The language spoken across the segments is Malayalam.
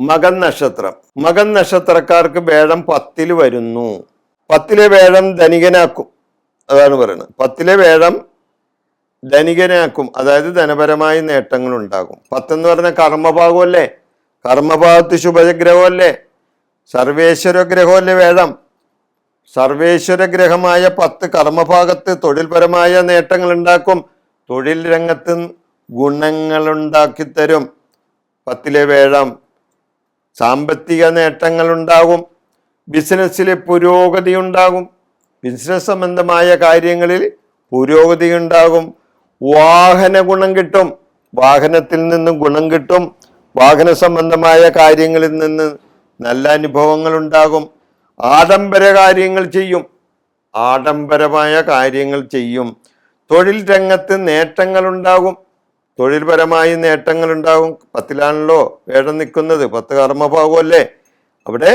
മകൻ നക്ഷത്രം. മകൻ നക്ഷത്രക്കാർക്ക് വേഴം പത്തിൽ വരുന്നു. പത്തിലെ വേഴം ധനികനാക്കും. അതാണ് പറയുന്നത്. പത്തിലെ വേഴം ധനികനാക്കും. അതായത് ധനപരമായ നേട്ടങ്ങൾ ഉണ്ടാകും. പത്തെന്ന് പറഞ്ഞ കർമ്മഭാഗമല്ലേ? കർമ്മഭാഗത്ത് ശുഭഗ്രഹമല്ലേ? സർവേശ്വര ഗ്രഹമല്ലേ വേഴം സർവേശ്വര ഗ്രഹമായ പത്ത് കർമ്മഭാഗത്ത് തൊഴിൽപരമായ നേട്ടങ്ങൾ ഉണ്ടാക്കും. തൊഴിൽ രംഗത്ത് ഗുണങ്ങൾ ഉണ്ടാക്കി തരും പത്തിലെ വേഴം സാമ്പത്തിക നേട്ടങ്ങൾ ഉണ്ടാകും ബിസിനസ്സിൽ പുരോഗതി ഉണ്ടാകും ബിസിനസ് സംബന്ധമായ കാര്യങ്ങളിൽ പുരോഗതി ഉണ്ടാകും വാഹന ഗുണം കിട്ടും. വാഹനത്തിൽ നിന്നും ഗുണം കിട്ടും. വാഹന സംബന്ധമായ കാര്യങ്ങളിൽ നിന്ന് നല്ല അനുഭവങ്ങൾ ഉണ്ടാകും. ആഡംബര കാര്യങ്ങൾ ചെയ്യും. ആഡംബരമായ കാര്യങ്ങൾ ചെയ്യും. തൊഴിൽ രംഗത്ത് നേട്ടങ്ങൾ ഉണ്ടാകും തൊഴിൽപരമായി നേട്ടങ്ങൾ ഉണ്ടാകും പത്തിലാണല്ലോ വേഷം നിൽക്കുന്നത്. പത്ത് കർമ്മഭാഗമല്ലേ? അവിടെ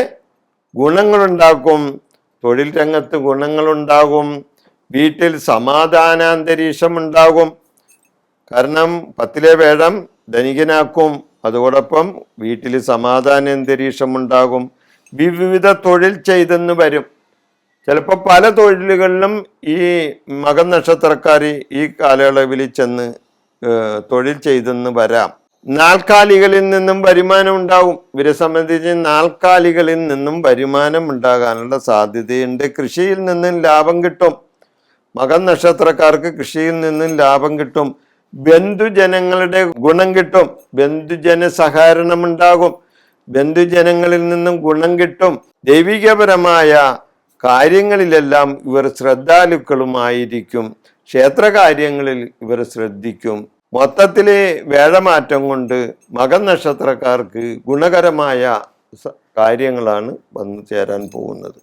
ഗുണങ്ങളുണ്ടാക്കും തൊഴിൽ രംഗത്ത് ഗുണങ്ങളുണ്ടാകും. വീട്ടിൽ സമാധാനാന്തരീക്ഷം ഉണ്ടാകും കാരണം പത്തിലെ വേഷം ധനികനാക്കും. അതോടൊപ്പം വീട്ടിൽ സമാധാന അന്തരീക്ഷം ഉണ്ടാകും വിവിധ തൊഴിൽ ചെയ്തെന്ന് വരും. ചിലപ്പോൾ പല തൊഴിലുകളിലും ഈ മകൻ നക്ഷത്രക്കാർ ഈ കാലയളവിൽ ചെന്ന് തൊഴിൽ ചെയ്തെന്ന് വരാം. നാൽക്കാലികളിൽ നിന്നും വരുമാനം ഉണ്ടാവും. ഇവരെ സംബന്ധിച്ച് നാൽക്കാലികളിൽ നിന്നും വരുമാനം ഉണ്ടാകാനുള്ള സാധ്യതയുണ്ട്. കൃഷിയിൽ നിന്നും ലാഭം കിട്ടും. മകൻ നക്ഷത്രക്കാർക്ക് കൃഷിയിൽ നിന്നും ലാഭം കിട്ടും. ബന്ധുജനങ്ങളുടെ ഗുണം കിട്ടും. ബന്ധുജന സഹകരണം ഉണ്ടാകും. ബന്ധുജനങ്ങളിൽ നിന്നും ഗുണം കിട്ടും. ദൈവികപരമായ കാര്യങ്ങളിലെല്ലാം ഇവർ ശ്രദ്ധാലുക്കളുമായിരിക്കും. ക്ഷേത്രകാര്യങ്ങളിൽ ഇവർ ശ്രദ്ധിക്കും. മൊത്തത്തിലെ വേഴമാറ്റം കൊണ്ട് മകൻ നക്ഷത്രക്കാർക്ക് ഗുണകരമായ കാര്യങ്ങളാണ് വന്നു ചേരാൻ പോകുന്നത്.